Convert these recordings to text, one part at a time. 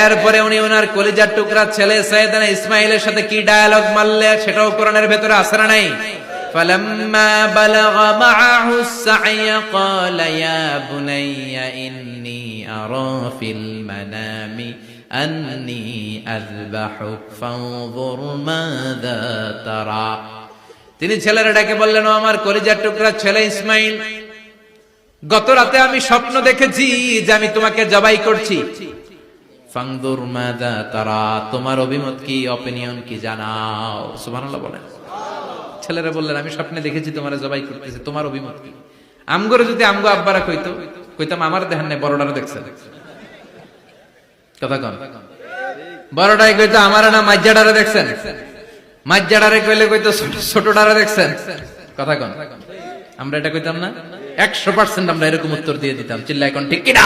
এরপরে উনি ওনার কলিজার টুকরা ছেলে সৈয়দানা ইসমাইলের সাথে কি ডায়ালগ মারলে সেটাও কোরআনের ভেতরে আসে না নাই فلما بلغ معه السعي قال يا بني إني أرى في المنام أني أذبحك فانظر ماذا ترى তিনি ছেলেরা ডেকে বললেন ও আমার কলিজার টুকরা ছেলে ইসমাইল গত রাতে আমি স্বপ্ন দেখেছি যে আমি তোমাকে জবাই করছি ফাংদুর মাদা তারা, তোমার অভিমত কি অপিনিয়ন কি জানাও। ছেলেরা বললেন, আমি স্বপ্নে দেখেছি তোমার জবাই করতেছে, তোমার অভিমত কি? আমগরে যদি আমগো আব্বারা কইতো, কইতাম, আমার দেখান নাই বড়ডারে দেখছে কথা কন। বড়টাই কইতো, আমার না মাজ্জাডারে দেখছেন। মাজ্জাডারে কইলে কইতো দেখছেন। কথা কন। আমরা এটা কইতাম না, একশো পার্সেন্ট আমরা এরকম উত্তর দিয়ে দিতাম। চিল্লা এখন ঠিক কিনা?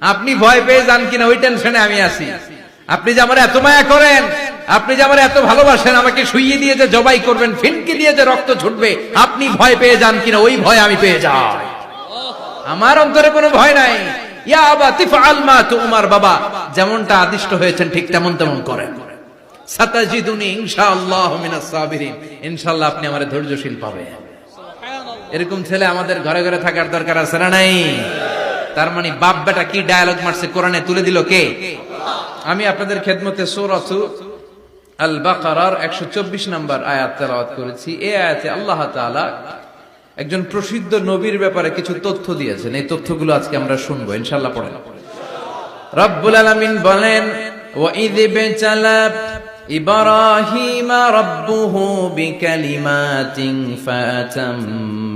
আপনি ভয় পেয়ে যান কিনা, ওই টেনশনে আমি আছি। আপনি যে আমার এত মায়া করেন, আপনি যে আমার এত ভালোবাসেন, আমাকে শুইয়ে দিয়ে যে জবাই করবেন, ফিনকি দিয়ে যে রক্ত ছুটবে, আপনি ভয় পেয়ে যান কিনা, ওই ভয় আমি পেয়ে যাই। আমার অন্তরে কোনো ভয় নাই। বাবা। যেমনটা আদিষ্ট হয়েছেন, ঠিক তেমন তেমন করেন। সাতাজিদুনি এরকম ছেলে আমাদের ঘরে ঘরে থাকার দরকার আছে না নাই? তার মানে বাপ বেটা কি ডায়ালগ মারছে? কোরআনে তুলে দিল কে? আমি আপনাদের খেদমতে সূরাতু আল বাকারার 124 নম্বর আয়াত তেলাওয়াত করেছি। এই আয়াতে আল্লাহ তাআলা একজন প্রসিদ্ধ নবীর ব্যাপারে কিছু তথ্য দিয়েছেন। এই তথ্যগুলো আজকে আমরা শুনব, ইনশাআল্লাহ পড়েন। রব্বুল আলামিন বলেন ওয়াইদ বেচালা ইব্রাহিম রব্বুহু বিকালিমাতিন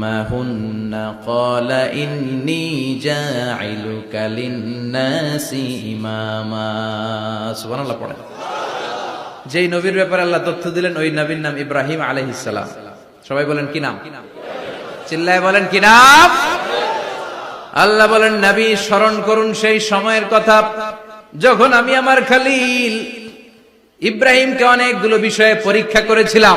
ফাতাম্মাহুন্না ক্বালা ইন্নী জাইলুকা লিন-নাসি ইমামা সুবহানাল্লাহ পড়েন যেই নবীর ব্যাপারে আল্লাহ তথ্য দিলেন, ওই নবীর নাম ইব্রাহিম আলাইহিস সালাম। সবাই বলেন কি নাম? চিল্লায় বলেন কি নাম? আল্লাহ বলেন, নবী, স্মরণ করুন সেই সময়ের কথা। যখন আমি আমার খালিল ইব্রাহিমকে অনেকগুলো বিষয়ে পরীক্ষা করেছিলাম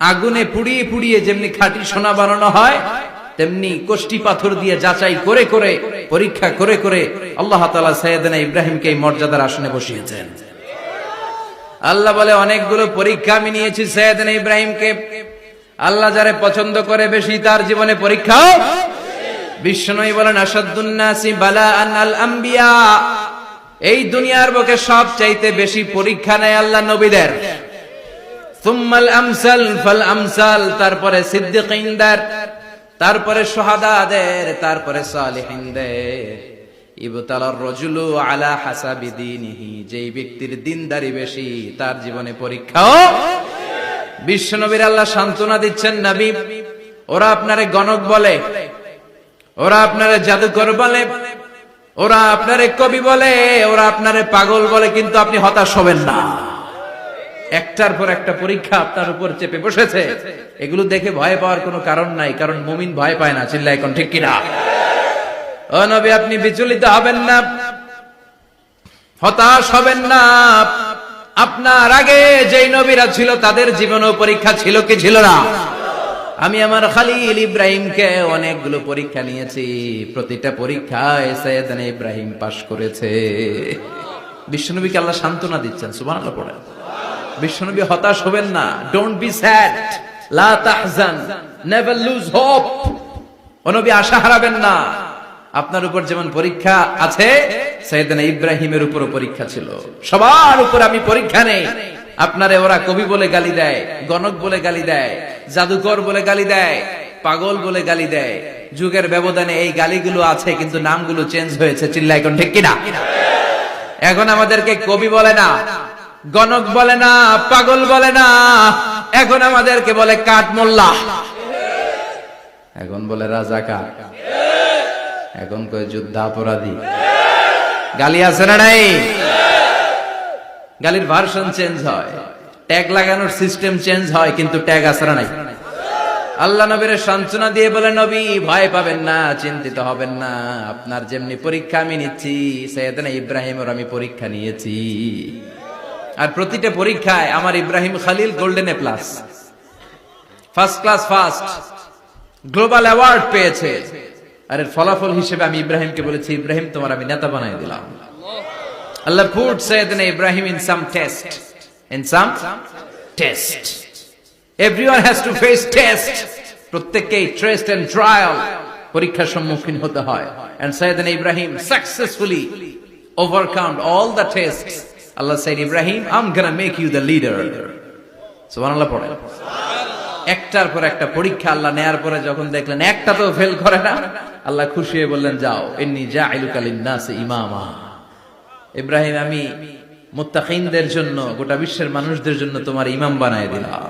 আগুনে পুড়িয়ে পুড়িয়ে যেমনি খাঁটি সোনা বানানো হয়, তেমনি কোষ্টি পাথর দিয়ে যাচাই করে করে, পরীক্ষা করে করে আল্লাহ তালা সৈয়দনা ইব্রাহিমকে এই মর্যাদার আসনে বসিয়েছেন। আল্লাহ বলে, অনেকগুলো পরীক্ষা আমি নিয়েছি সৈয়দনা ইব্রাহিমকে। আল্লাহ যারে পছন্দ করে বেশি তার জীবনে পরীক্ষা বিশ্বনবী বলেন আসাদুন্নাসি আম্বিয়া এই দুনিয়ার বুকে সব চাইতে বেশি পরীক্ষা নেয় আল্লাহ নবীদের। সুম্মাল আমসাল ফাল আমসাল, তারপরে সিদ্দিকিনদের, তারপরে তারপরে সালিহিনদের। ইবতালার রজুলু আলা হাসাবি দীনিহি, যেই ব্যক্তির দিনদারি বেশি, তার জীবনে পরীক্ষাও বিশ্বনবীর আল্লাহ সান্ত্বনা দিচ্ছেন নবী। ওরা আপনারে গণক বলে, ওরা আপনারে জাদুকর বলে, ওরা আপনারে কবি বলে, ওরা আপনারে পাগল বলে, কিন্তু আপনি হতাশ হবেন না। একটার পর একটা পরীক্ষা আপনার উপর চেপে বসেছে। এগুলো দেখে ভয় পাওয়ার কোনো কারণ নাই, কারণ মুমিন ভয় পায় না চিল্লা এখন ঠিক কিনা? ও নবী, আপনি বিচলিত হবেন না। হতাশ হবেন না। আপনার আগে যেই নবীরা ছিল, তাদের জীবনও পরীক্ষা ছিল কি ছিল না? আমি আমার খালিল ইব্রাহিমকে অনেকগুলো পরীক্ষা নিয়েছি। প্রতিটা পরীক্ষায় সৈয়দান ইব্রাহিম পাশ করেছে। বিশ্বনবীকে আল্লাহ সান্ত্বনা দিচ্ছেন, সুবহানাল্লাহ পড়েন। বিশ্বনবী হতাশ হবেন না। ডোন্ট বি স্যাড লা তাহজান। নেভার লুজ হোপ নবী আশা হারাবেন না। আপনার উপর যেমন পরীক্ষা আছে সৈয়দনা ইব্রাহিমের উপরও পরীক্ষা ছিল। সবার উপর আমি পরীক্ষা নেই। আপনারে ওরা কবি বলে গালি দেয়, গণক বলে গালি দেয়, জাদুকর বলে গালি দেয়, পাগল বলে গালি দেয়। যুগের ব্যবধানে এই গালিগুলো আছে, কিন্তু নামগুলো চেঞ্জ হয়েছে। চিল্লা এখন ঠিক কিনা? এখন আমাদেরকে কবি বলে না। গণক বলে না, পাগল বলে না। এখন আমাদেরকে বলে কাঠ মোল্লা। এখন বলে রাজাকার। এখন কয় যুদ্ধাপরাধী। গালি আছে না নাই? গালির ভার্সন চেঞ্জ হয়। ট্যাগ লাগানোর সিস্টেম চেঞ্জ হয়, কিন্তু ট্যাগ আছে না নাই? আল্লাহ নবীর সান্ত্বনা দিয়ে বলে, নবী, ভয় পাবেন না, চিন্তিত হবেন না। আপনার যেমনি পরীক্ষা আমি নিচ্ছি, সৈয়দনা ইব্রাহিমের আমি পরীক্ষা নিয়েছি। আর প্রতিটা পরীক্ষায় আমার Ibrahim Khalil golden A plus first class first global award পেয়েছে। আর এর ফলাফল হিসেবে আমি ইব্রাহিমকে বলেছি, ইব্রাহিম, তোমার আমি নেতা বানাই দিলাম। আল্লাহ put Syedna Ibrahim in some test in some test everyone has to face test প্রত্যেককেই টেস্ট এন্ড ট্রায়াল পরীক্ষার সম্মুখীন হতে হয়। And Syedna Ibrahim successfully overcome all the test Allah said Ibrahim I'm gonna make you the leader সুবহানাল্লাহ পড়ে। একটার পর একটা পরীক্ষা আল্লাহ নেয়ার পরে যখন দেখলেন একটা তো ফেল করে না, আল্লাহ খুশি হয়ে বললেন, যাও এমনি যা নাস ইমামা। ইব্রাহিম, আমি মুত্তাকিনদের জন্য, গোটা বিশ্বের মানুষদের জন্য তোমার ইমাম বানায় দিলাম।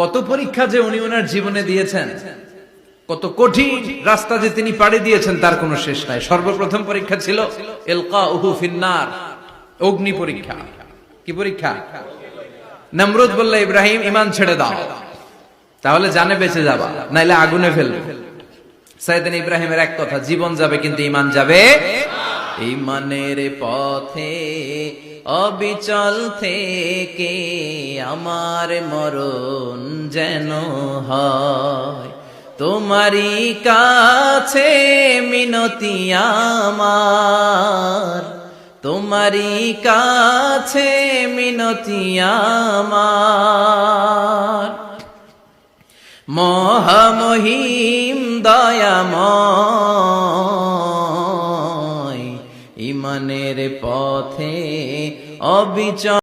কত পরীক্ষা যে উনি ওনার জীবনে দিয়েছেন, কত কঠিন রাস্তা যে তিনি পাড়ি দিয়েছেন, তার কোনো শেষ নাই। সর্বপ্রথম পরীক্ষা ছিল এলকা উহু ফিন্নার। অগ্নি পরীক্ষা। কি পরীক্ষা? নমরুদ বললে, ইব্রাহিম ইমান ছেড়ে দাও। তাহলে জানে বেঁচে যাবা, নাইলে আগুনে ফেলবে। সাইদিন ইব্রাহিমের এক কথা, জীবন যাবে, কিন্তু ইমান যাবে ইমানের পথে, অবিচল থেকে আমার মরণ যেন হয়। তোমারই কাছে মিনতি আমার তোমারই কাছে মিনতি আমার। মহামহিম দয়াময় ইমানের পথে অবিচল